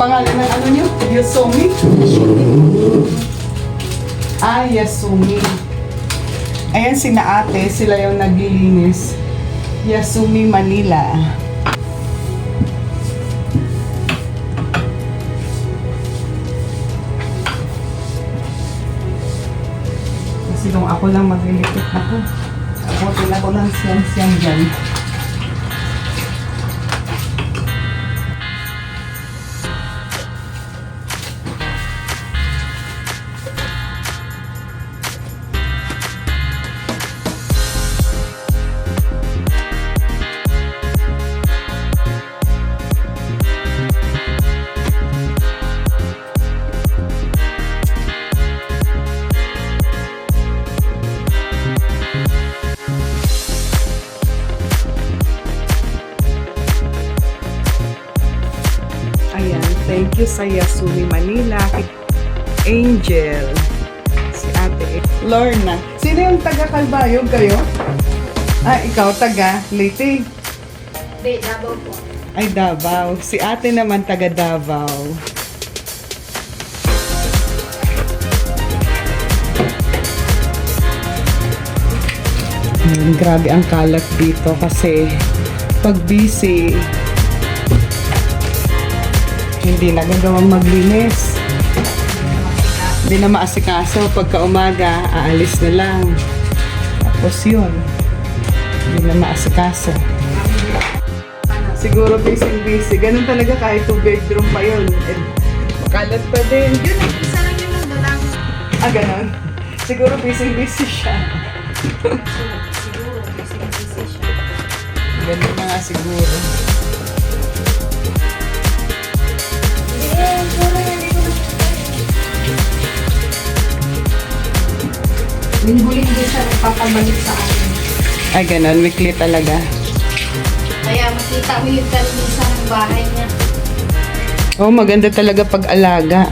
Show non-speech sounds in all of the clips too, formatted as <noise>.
pangalan ng ano nyo? Yasumi? Ah, Yasumi. Ayan sina ate, sila yung naglilinis. Yasumi, Manila. Kasi kung ako lang maglilipit ako, abutin ako ng siyang-siyang dyan. Thank you sa Yasumi Manila. Angel. Si ate. Lorna. Sino yung taga Kalbayog kayo? Ah, ikaw taga Leyte. Hindi, Davao po. Ay, Davao. Si ate naman taga Davao. Ayan, grabe ang kalat dito kasi pag busy, hindi nagagawang maglinis. Hindi na maasikaso. Pagka umaga, aalis na lang. Tapos yun. Hindi na maasikaso. Siguro busy-busy. Ganun talaga kahit two bedroom pa yun. Eh, makalat pa din. Yun, isa lang yun ang dalang. Ah, ganun. Siguro busy-busy siya. Siguro, kasi busy siya. <laughs> Ganun na nga siguro. Linggo-linggo siya nagpapabalik sa akin. Ay, ganun. Weekly talaga. Kaya makita mo yung kalinisan ng bahay niya. Oh, maganda talaga pag-alaga.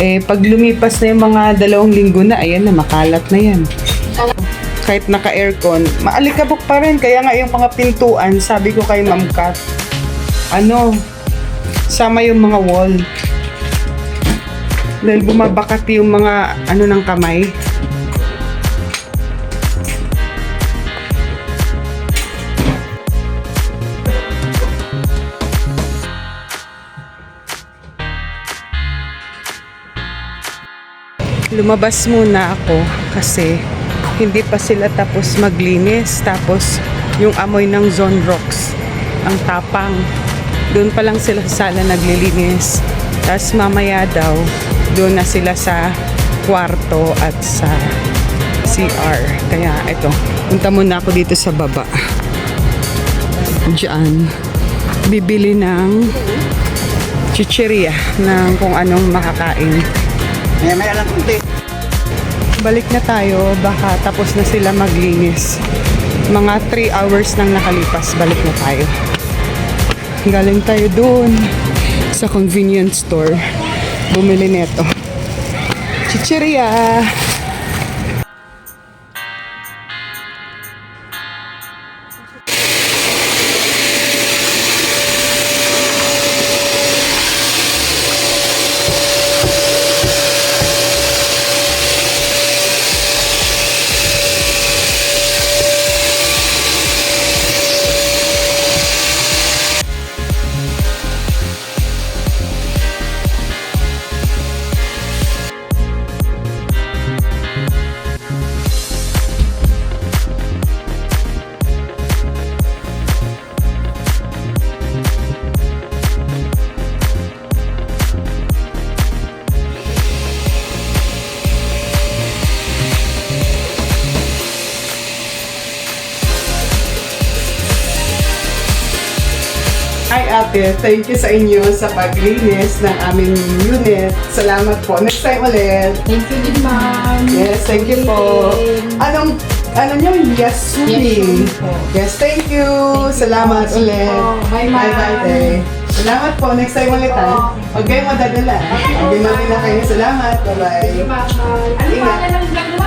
Eh, pag lumipas na yung mga dalawang linggo na, ayan na, makalat na yan. Kahit naka-aircon, maalikabok pa rin. Kaya nga yung mga pintuan, sabi ko kay Ma'am Kat, ano, sama yung mga wall. Dahil bumabakat yung mga ano ng kamay. Lumabas muna ako kasi hindi pa sila tapos maglinis. Tapos yung amoy ng Zone Rocks, ang tapang. Doon pa lang sila sa sala naglilinis. Tapos mamaya daw, doon na sila sa kwarto at sa CR. Kaya ito, punta muna ako dito sa baba. Diyan. Bibili ng chicheria ng kung anong makakain. Maya maya lang kunti. Balik na tayo, baka tapos na sila maglinis. Mga 3 hours nang nakalipas, balik na tayo. Galing tayo dun sa convenience store. Bumili neto. Chicheria! Hi ate, thank you sa inyo sa paglinis ng aming unit. Salamat po. Next time ulit. Thank you din, ma'am. Yes, thank you po. Anong, ano nyo? Yasumi po. Yes, thank you. Salamat ulit. Bye, ma'am. Bye-bye, te. Salamat po. Next time ulit, ha? Huwag kayong madadala. Binabi na kayo. Salamat. Bye-bye. Ano Ingat. pa ng vlog mo?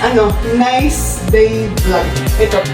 Ano? Nice day vlog. Ito.